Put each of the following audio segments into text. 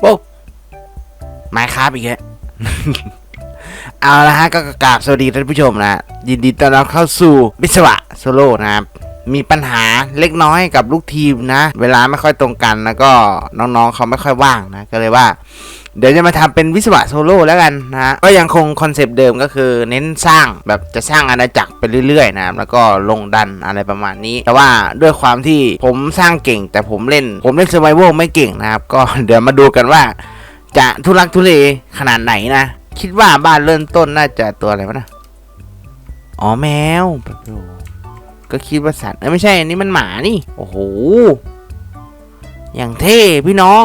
โอ้ไม้คราบอีกแล้วเอาละฮะก็กราบสวัสดีท่านผู้ชมนะ ยินดีต้อนรับเข้าสู่วิศวะโซโล่นะครับมีปัญหาเล็กน้อยกับลูกทีมนะ เวลาไม่ค่อยตรงกันแล้วก็น้องๆเขาไม่ค่อยว่างนะ ก็เลยว่า เดี๋ยวจะมาทำเป็นวิศวะโซโล่แล้วกันนะฮะก็ยังคงคอนเซปต์เดิมก็คือเน้นสร้างแบบจะสร้างอาณาจักรไปเรื่อยๆนะครับแล้วก็ลงดันอะไรประมาณนี้ แต่ว่าด้วยความที่ผมสร้างเก่ง แต่ผมเล่นผมเล่น s u r v i v a l ไม่เก่งนะครับ ก็เดี๋ยวมาดูกันว่า จะทุลักทุเลขนาดไหนนะ คิดว่าบ้านเริ่มต้นน่าจะตัวอะไรวะนะอ๋อแมวแบบโก็คิดว่าสัตว์เอ้ยไม่ใช่อันนี้มันหมานี่ โอ้โห อย่างเท่พี่น้อง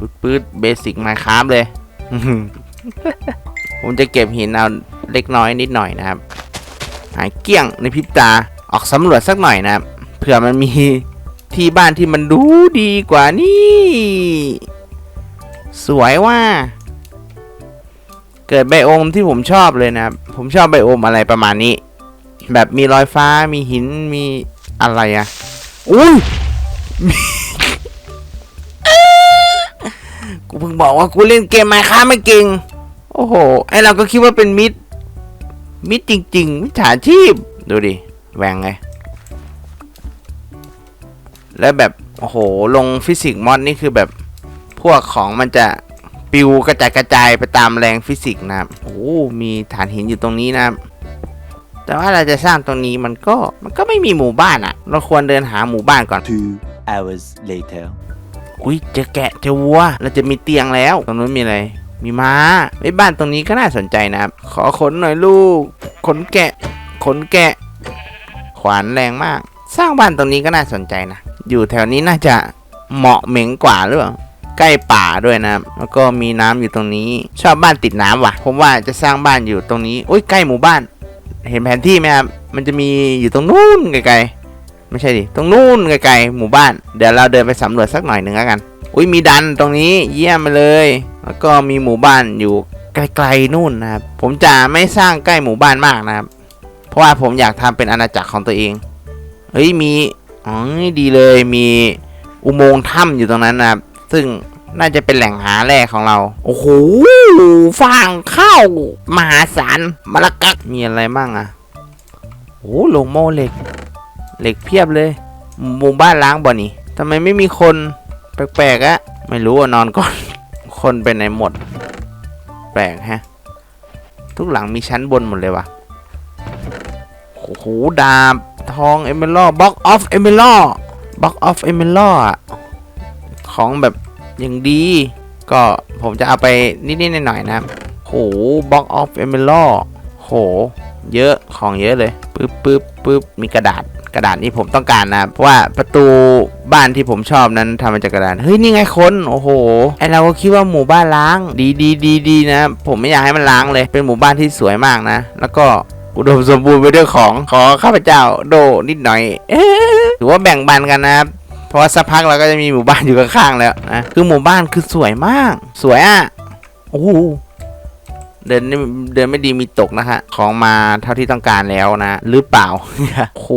ปืดปืดเบสิกมาคราฟเลย ผมจะเก็บหินเอาเล็กน้อยนิดหน่อยนะครับ หายเกลี้ยงในพริบตา ออกสำรวจสักหน่อยนะครับ เผื่อมันมีที่บ้านที่มันดูดีกว่านี่ สวยว่า เกิดไบโอมที่ผมชอบเลยนะครับ ผมชอบไบโอมอะไรประมาณนี้ แบบมีรอยฟ้ามีหินมีอะไรอะอุ้ย กูเพิ่งบอกว่ากูเล่นเกมไมค้าไม่เก่ง โอ้โห ไอเราก็คิดว่าเป็นมิด มิดจริงๆมิจฉาชีพ ดูดิแหวงไง แล้วแบบ โอ้โห ลงฟิสิกส์มอดนี่คือแบบ พวกของมันจะปิวกระจายกระจายไปตามแรงฟิสิกส์นะครับ โอ้มีฐานหินอยู่ตรงนี้นะครับ แต่ว่าเราจะสร้างตรงนี้มันก็มันก็ไม่มีหมู่บ้านอะเราควรเดินหาหมู่บ้านก่อน Two hours later. อุ้ยเจอแกะเจอวัวเราจะมีเตียงแล้ว ตรงนู้นมีอะไร มีม้าไอ้บ้านตรงนี้ก็น่าสนใจนะครับ ขอขนหน่อยลูก ขนแกะ ขนแกะ ขวานแรงมาก สร้างบ้านตรงนี้ก็น่าสนใจนะ อยู่แถวนี้น่าจะเหมาะเหม็งกว่าหรือเปล่าใกล้ป่าด้วยนะแล้วก็มีน้ำอยู่ตรงนี้ ชอบบ้านติดน้ำว่ะ ผมว่าจะสร้างบ้านอยู่ตรงนี้ อุ้ยใกล้หมู่บ้าน เห็นแผนที่ไหมครับ มันจะมีอยู่ตรงนู้นไกลๆ ไม่ใช่ดิ ตรงนู้นไกลๆหมู่บ้าน เดี๋ยวเราเดินไปสำรวจสักหน่อยหนึ่งแล้วกัน อุ้ยมีดันตรงนี้เยี่ยมไปเลย แล้วก็มีหมู่บ้านอยู่ไกลๆนู่นนะครับ ผมจะไม่สร้างใกล้หมู่บ้านมากนะครับ เพราะว่าผมอยากทำเป็นอาณาจักรของตัวเอง เฮ้ยมี อ๋อ ดีเลย มีอุโมงค์ถ้ำอยู่ตรงนั้นนะครับ ซึ่งน่าจะเป็นแหล่งหาแร่ของเรา โอ้โหฟางข้าวมหาศาลมะละกักมีอะไรบ้างอะโอ้โหลงโมเหล็ก เหล็กเพียบเลยหมู่บ้านล้างบ่อนี่ทำไมไม่มีคนแปลกๆอะไม่รู้อะนอนก่อน คนไปไหนหมด แปลกฮะ ทุกหลังมีชั้นบนหมดเลยวะโอ้โหดาบทองเอเมอรัลบ็อกออฟเอเมอรัลบ็อกออฟเอเมอรัลอของแบบอย่างดี ก็ผมจะเอาไปนิดๆหน่อยๆนะครับโหบ็อกออฟเอเมอรัลโห เยอะของเยอะเลยปึ๊บปึ๊บปึ๊บมีกระดาษ กระดาษนี้ผมต้องการนะเพราะว่าประตูบ้านที่ผมชอบนั้นทำมาจากกระดาษเฮ้ยนี่ไงคนโอ้โหไอเราก็คิดว่าหมู่บ้านล้าง ดีดีดีดีนะ ผมไม่อยากให้มันล้างเลยเป็นหมู่บ้านที่สวยมากนะ แล้วก็อุดมสมบูรณ์ไปด้วยของขอข้าพเจ้าโดนิดหน่อยถือว่าแบ่งปันกันนะครับเพราะว่าสักพักเราก็จะมีหมู่บ้านอยู่ข้างๆแล้วนะคือหมู่บ้านคือสวยมาก สวยอะโอ้โห เดินเดินไม่ดีมีตกนะฮะ ของมาเท่าที่ต้องการแล้วนะ หรือเปล่าโอ้โห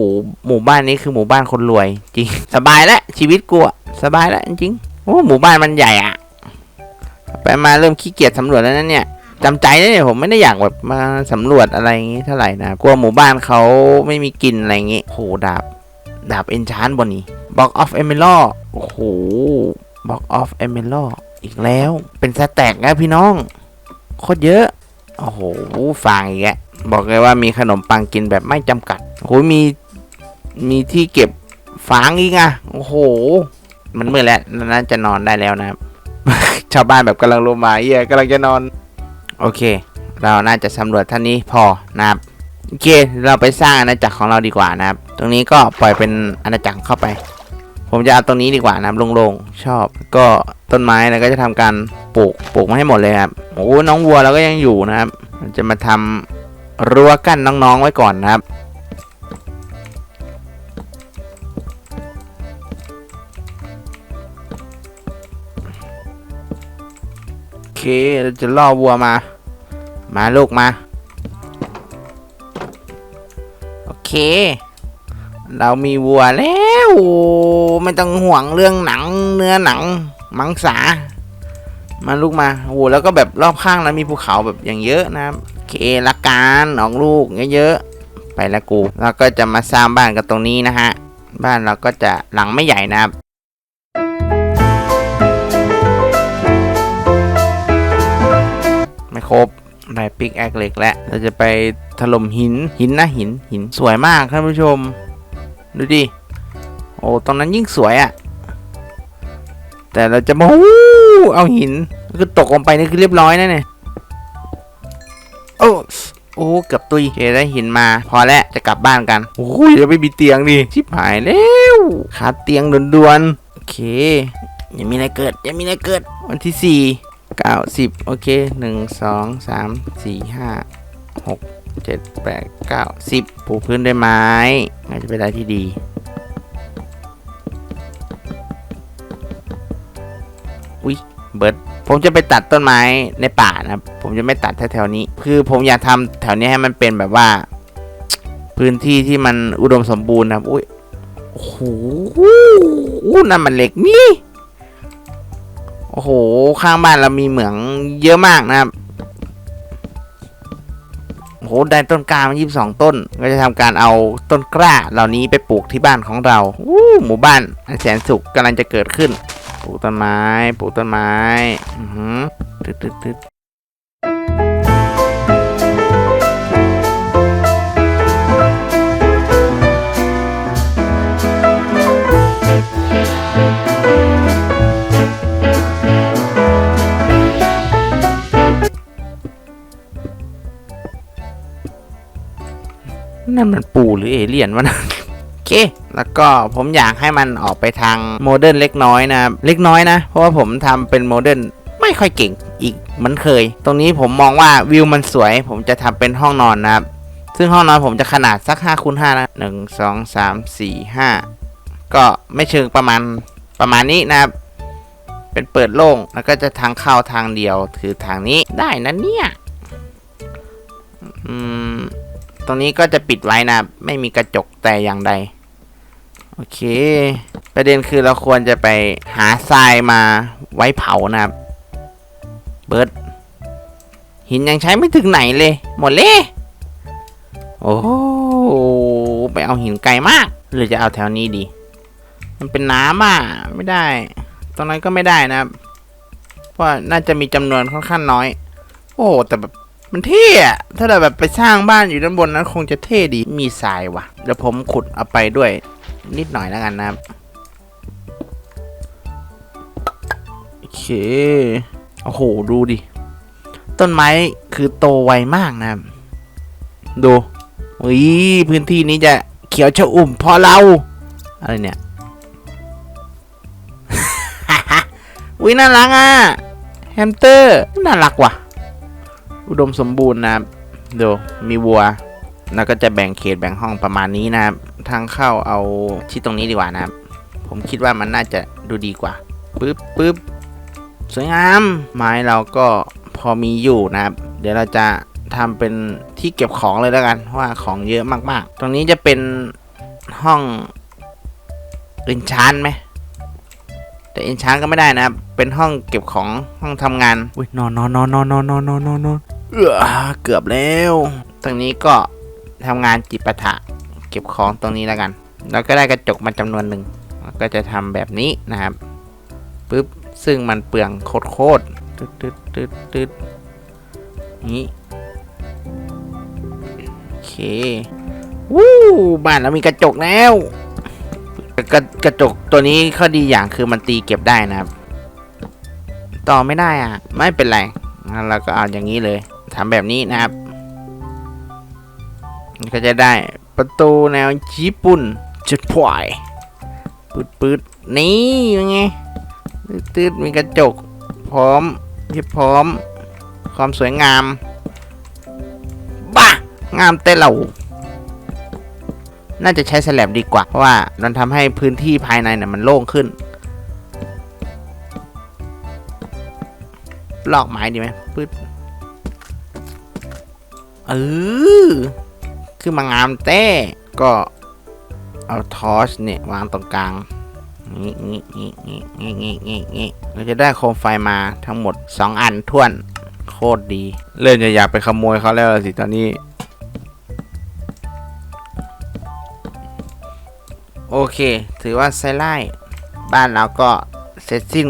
หมู่บ้านนี้คือหมู่บ้านคนรวย จริง สบายแล้วชีวิตกูอะสบายแล้วจริงโอ้หมู่บ้านมันใหญ่อะไปมาเริ่มขี้เกียจสำรวจแล้วนะเนี่ยจำใจนะเนี่ยผมไม่ได้อยากแบบมาสำรวจอะไรอย่างงี้เท่าไหร่นะกลัวหมู่บ้านเขาไม่มีกินอะไรอย่างงี้โอ้โหดาบดาบเอนชานบนนี้บ็อกออฟเอเมลโอ้โหบ็อกออฟเอเมลอีกแล้วเป็นสแต็กนะพี่น้อง โคตรเยอะ โอ้โหฟางอีกแล้วบอกเลยว่ามีขนมปังกินแบบไม่จำกัดโอ้โหมีมีที่เก็บฟางอีกอะโอ้โห มันมืดแล้วน่าจะนอนได้แล้วนะครับ ชาวบ้านแบบกำลังลงมาเหี้ยกำลังจะนอน โอเค เราน่าจะสำรวจท่านนี้พอนะครับโอเค เราไปสร้างอาณาจักรของเราดีกว่านะครับ ตรงนี้ก็ปล่อยเป็นอาณาจักรเข้าไป ผมจะเอาตรงนี้ดีกว่านะครับโล่งๆชอบ ก็ต้นไม้เราก็จะทำการปลูกปลูกมาให้หมดเลยครับโอ้น้องวัวเราก็ยังอยู่นะครับ จะมาทำรั้วกั้นน้องๆไว้ก่อนนะครับโอเคเราจะล่อวัวมา มาลูกมา โอเค เรามีวัวแล้วไม่ต้องห่วงเรื่องหนัง เนื้อหนัง มังสา มาลูกมาโอ้แล้วก็แบบรอบข้างนั้นมีภูเขาแบบอย่างเยอะนะครับเคละกันออกลูกเยอะๆไปละกูแล้วก็จะมาสร้างบ้านกันตรงนี้นะฮะ บ้านเราก็จะหลังไม่ใหญ่นะครับไม่ครบได้ปิกแอคเล็กแล้วเราจะไปถล่มหินหินนะหินหินสวยมากท่านผู้ชม ดูดิ โอ้ ตรงนั้นยิ่งสวยอะ่ะ แต่เราจะมาฮู้เอาหินคือตกลงไปนี่คือเรียบร้อยนะเนี่ย โอ้ โอ้ เกือบตุยโอเคได้หินมา พอแล้ว จะกลับบ้านกัน โอ้ยเดี๋ยวไม่มีเตียงดิชิบหายแล้วขาดเตียงด่วนๆ โอเคย่ามีอะไรเกิดย่ามีอะไรเกิด วันที่สี่เก้าสิบโอเคหนึ่งสองสามสี่ห้าหก เจ็ดแปดเก้าสิบปูพื้นด้วยไม้น่าจะเป็นอะไรที่ดีอุ้ยเบิร์ดผมจะไปตัดต้นไม้ในป่านะครับ ผมจะไม่ตัดแถวๆนี้ คือผมอยากทำแถวนี้ให้มันเป็นแบบว่า พื้นที่ที่มันอุดมสมบูรณ์นะครับอุ้ยโอ้โหนั่นมันเหล็กนี่โอ้โห ข้างบ้านเรามีเหมืองเยอะมากนะครับ โอ้โหได้ต้นกล้ามายี่สิบสองต้น ก็จะทำการเอาต้นกล้าเหล่านี้ไปปลูกที่บ้านของเราอู้หมู่บ้านอันแสนสุขกำลังจะเกิดขึ้น ปลูกต้นไม้ ปลูกต้นไม้ อือฮึตึ๊ดตึ๊ดตึ๊ด นั่นมันปูหรือเอเลี่ยนวะนะโอเค แล้วก็ผมอยากให้มันออกไปทางโมเดิร์นเล็กน้อยนะเล็กน้อยนะ เพราะว่าผมทำเป็นโมเดิร์นไม่ค่อยเก่งอีกเหมันเคย ตรงนี้ผมมองว่าวิวมันสวย ผมจะทำเป็นห้องนอนนะครับ ซึ่งห้องนอนผมจะขนาดสัก5คูณ5นะหนึ่งสองสามสี่ห้าก็ไม่เชิงประมาณประมาณนี้นะครับเป็นเปิดโล่งแล้วก็จะทางเข้าทางเดียวคือทางนี้ได้นะเนี่ย อืม ตรงนี้ก็จะปิดไว้นะไม่มีกระจกแต่อย่างใด โอเค ประเด็นคือเราควรจะไปหาทรายมาไว้เผานะครับ เบิร์ดหินยังใช้ไม่ถึงไหนเลย หมดเลย โอ้ไปเอาหินไกลมาก หรือจะเอาแถวนี้ดี มันเป็นน้ำอะ ไม่ได้ ตรงนั้นก็ไม่ได้นะครับ เพราะน่าจะมีจำนวนค่อนข้างน้อย โอ้แต่แบบ มันเท่อะถ้าเราแบบไปสร้างบ้านอยู่ด้านบนนั้นคงจะเท่ดี มีทรายว่ะ เดี๋ยวผมขุดเอาไปด้วย นิดหน่อยแล้วกันนะครับโอเค โอ้โห ดูดิ ต้นไม้คือโตไวมากนะครับ ดูอุ้ยพื้นที่นี้จะเขียวชะอุ่มพอเรา อะไรเนี่ยอุ้ยน่ารักอะ แฮมสเตอร์ น่ารักว่ะ อุดมสมบูรณ์นะครับดูมีวัว แล้วก็จะแบ่งเขตแบ่งห้องประมาณนี้นะครับทางเข้าเอาที่ตรงนี้ดีกว่านะครับ ผมคิดว่ามันน่าจะดูดีกว่าปึ๊บปึ๊บสวยงาม ไม้เราก็พอมีอยู่นะครับ เดี๋ยวเราจะทำเป็นที่เก็บของเลยแล้วกันเพราะว่าของเยอะมากๆ ตรงนี้จะเป็นห้องเอนชานไหมแต่เอนชานก็ไม่ได้นะครับ เป็นห้องเก็บของห้องทำงานอุ้ยนอนนอนนอนนอนนอนนอนนอนนอน เออเกือบแล้ว ตรงนี้ก็ทำงานจิปาถะเก็บของตรงนี้แล้วกัน แล้วก็ได้กระจกมาจำนวนหนึ่งก็จะทำแบบนี้นะครับปึ๊บซึ่งมันเปลืองโคตรโคตรตึ๊ดตึ๊ดตึ๊ดตึ๊ดนี้โอเควู้บ้านเรามีกระจกแล้ว กระกระจกตัวนี้ข้อดีอย่างคือมันตีเก็บได้นะครับ ต่อไม่ได้อะ ไม่เป็นไรงั้นเราก็เอาอย่างนี้เลย ทำแบบนี้นะครับ ก็จะได้ประตูแนวญี่ปุ่นจุดพวายปืดปืดนี่ยังไงตืดมีกระจก พร้อมเรียบพร้อม ความสวยงาม บ้างามแต่เราน่าจะใช้สแลบดีกว่า เพราะว่ามันทำให้พื้นที่ภายในเนี่ยมันโล่งขึ้นลอกไม้ดีไหมปึ๊ด ออคือมางามแต่ก็เอาทอชเนี่ยวางตรงกลางองี้งี้งี้งี้งี้งี้งี้งี้เราจะได้โคมไฟมาทั้งหมด 2 อันท่วน โคตรดี เริ่มจะอยากไปขโมยเขาแล้วสิตอนนี้ โอเค ถือว่าไซไล่บ้านเราก็เสร็จสิ้น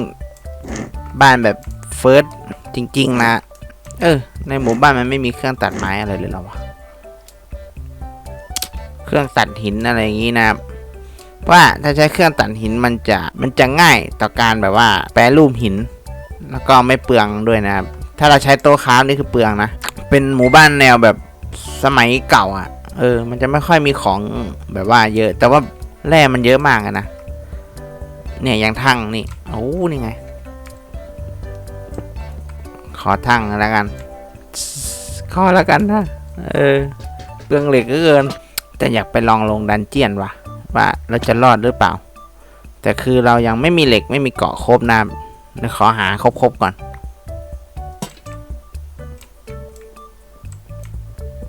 บ้านแบบเฟิร์สจริง ๆ นะ เออ ในหมู่บ้านมันไม่มีเครื่องตัดไม้อะไรเลยหรอวะเครื่องตัดหินอะไรอย่างนี้นะครับว่าถ้าใช้เครื่องตัดหินมันจะมันจะง่ายต่อการแบบว่า แปรรูปหิน แล้วก็ไม่เปลืองด้วยนะครับ ถ้าเราใช้โต๊ะค้าฟนี่คือเปลืองนะ เป็นหมู่บ้านแนวแบบสมัยเก่าอะ เออ มันจะไม่ค่อยมีของแบบว่าเยอะ แต่ว่าแร่มันเยอะมากนะ เนี่ยอย่างทั้งนี่ โอ้นี่ไง ขอทั้งแล้วกัน ขอแล้วกันนะ เออเปลืองเหล็กก็เกิน แต่อยากไปลองลงดันเจียนว่ะ ว่าเราจะรอดหรือเปล่า แต่คือเรายังไม่มีเหล็กไม่มีเกาะครบนะเดี๋ยวขอหาครบๆก่อน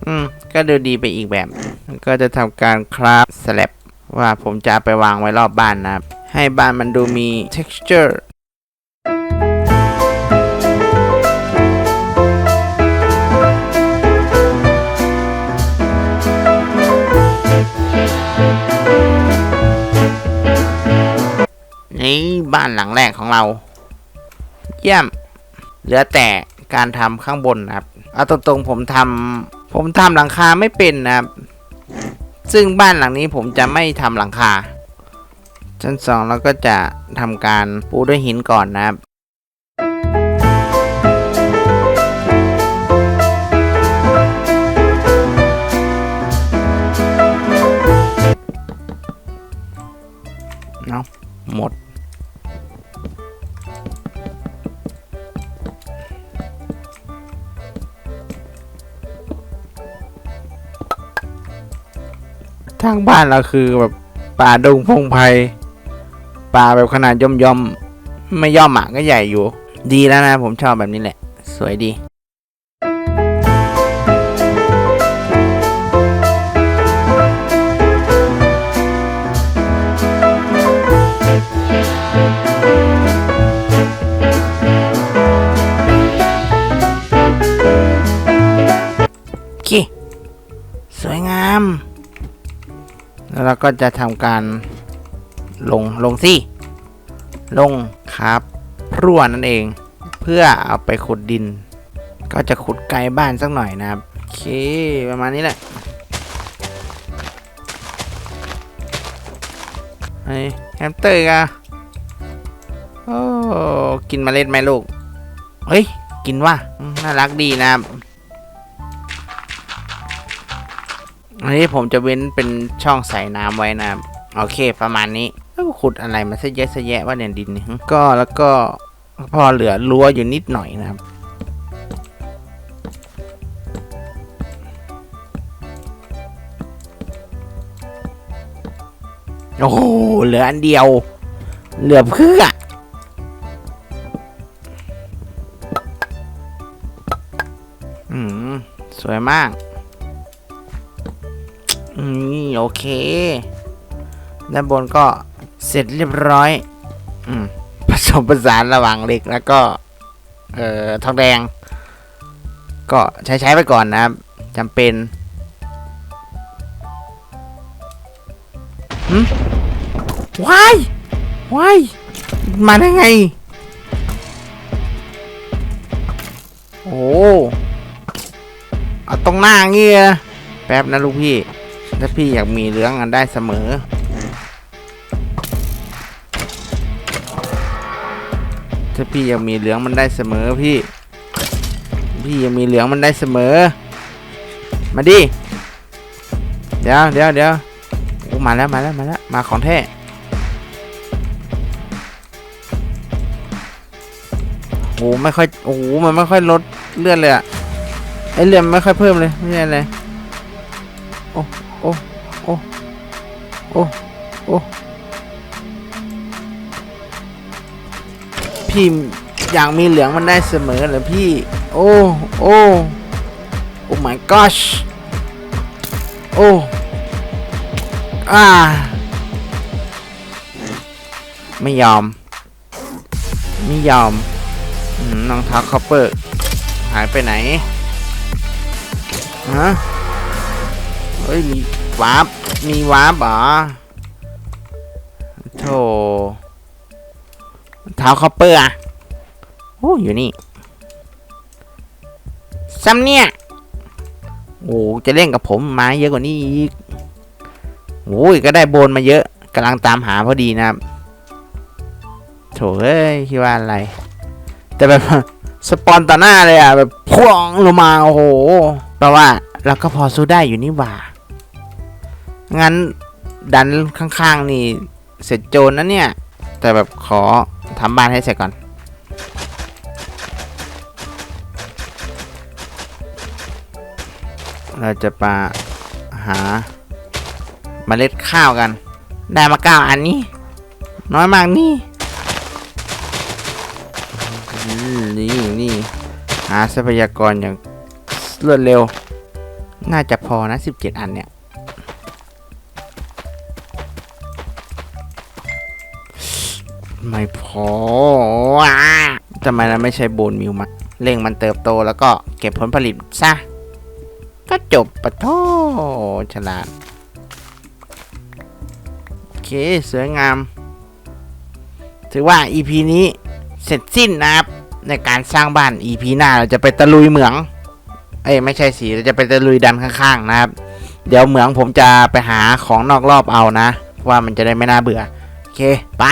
อืม ก็ดูดีไปอีกแบบ ก็จะทำการคราฟสแลบว่าผมจะไปวางไว้รอบบ้านนะครับ ให้บ้านมันดูมี texture นี่บ้านหลังแรกของเรา เยี่ยม เหลือแต่การทำข้างบนนะครับ เอาตรงๆผมทำผมทำหลังคาไม่เป็นนะครับ ซึ่งบ้านหลังนี้ผมจะไม่ทำหลังคา ชั้นสองเราก็จะทำการปูด้วยหินก่อนนะครับเนาะหมด ทางบ้านเราคือแบบป่าดงพงไพป่าแบบขนาดย่อมย่อมๆไม่ย่อมอะก็ใหญ่อยู่ ดีแล้วนะผมชอบแบบนี้แหละ สวยดี แล้วเราก็จะทำการลงลงสิลงครับพรั่วนั่นเอง เพื่อเอาไปขุดดิน ก็จะขุดไกลบ้านสักหน่อยนะครับโอเคประมาณนี้แหละไอ้แฮมสเตอร์กะโอ้กินเมล็ดไหมลูก เฮ้ย กินว่ะน่ารักดีนะครับ อันนี้ผมจะเว้นเป็นช่องใส่น้ำไว้นะโอเคประมาณนี้เอ้าขุดอะไรมาซะเยอะซะแยะว่าเนี่ยดินนี่ก็แล้วก็พอเหลือรั้วอยู่นิดหน่อยนะครับโอ้โหเหลืออันเดียว เหลือเพื่ออืม สวยมาก อืมโอเค ด้านบนก็เสร็จเรียบร้อย อืมผสมผสานระหว่างเหล็กแล้วก็ เอ่อทองแดง ก็ใช้ใช้ไปก่อนนะครับจำเป็นหืมว้ายว้ายมาได้ไง โอ้เอาตรงหน้าเงี้ยแป๊บนะลูกพี่ ถ้าพี่อยากมีเรื่องกันได้เสมอ ถ้าพี่อยากมีเหลืองมันได้เสมอพี่ พี่ยังมีเหลืองมันได้เสมอ มาดิ เดี๋ยวเดี๋ยวเดี๋ยวมาแล้วมาแล้วมาแล้วมาของแท้โอ้ไม่ค่อยโอ้โหมันไม่ค่อยลดเลือนเลยอะไอเลือนมันไม่ค่อยเพิ่มเลยไม่ใช่อะไรโอ้โอ้โอ้ โอ้ โอ้ พี่อยากมีเหลืองมันได้เสมอเหรอพี่ โอ้ โอ้ โอ้ my gosh โอ้อ่าไม่ยอม ไม่ยอมอืมรองท้าคอปเปอร์ หายไปไหน ฮะ เฮ้ย มีวาร์ป มีวาร์ปเหรอโธ่เท้าคอปเปอร์อะโอ้อยู่นี่ซ้ำเนี่ย โอ้จะเล่นกับผมไม้เยอะกว่านี้อีกโอ้ยก็ได้โบนมาเยอะกำลังตามหาพอดีนะครับโถเอ้ยคิดว่าอะไร แต่แบบสปอนต่อหน้าเลยอะแบบพวงลงมาโอ้โหแปลว่าเราก็พอสู้ได้อยู่นี่หว่า งั้นดันข้างๆนี่เสร็จโจรนะเนี่ย แต่แบบขอทำบ้านให้เสร็จก่อน เราจะมาหาเมล็ดข้าวกัน ได้มาเก้าอันนี้ น้อยมากนี่นี่นี่หาทรัพยากรอย่างรวดเร็ว น่าจะพอนะ 17 อันเนี่ย ไม่พออะทำไมเราไม่ใช้โบนมิวมาเร่งมันเติบโตแล้วก็เก็บผลผลิตซะ ก็จบปะโทฉลาด โอเค สวยงาม ถือว่า EP นี้เสร็จสิ้นนะครับ ในการสร้างบ้าน EP หน้าเราจะไปตะลุยเหมือง เอ้ย ไม่ใช่สิเราจะไปตะลุยดันข้างๆนะครับ เดี๋ยวเหมืองผมจะไปหาของนอกรอบเอานะ ว่ามันจะได้ไม่น่าเบื่อ โอเค ไป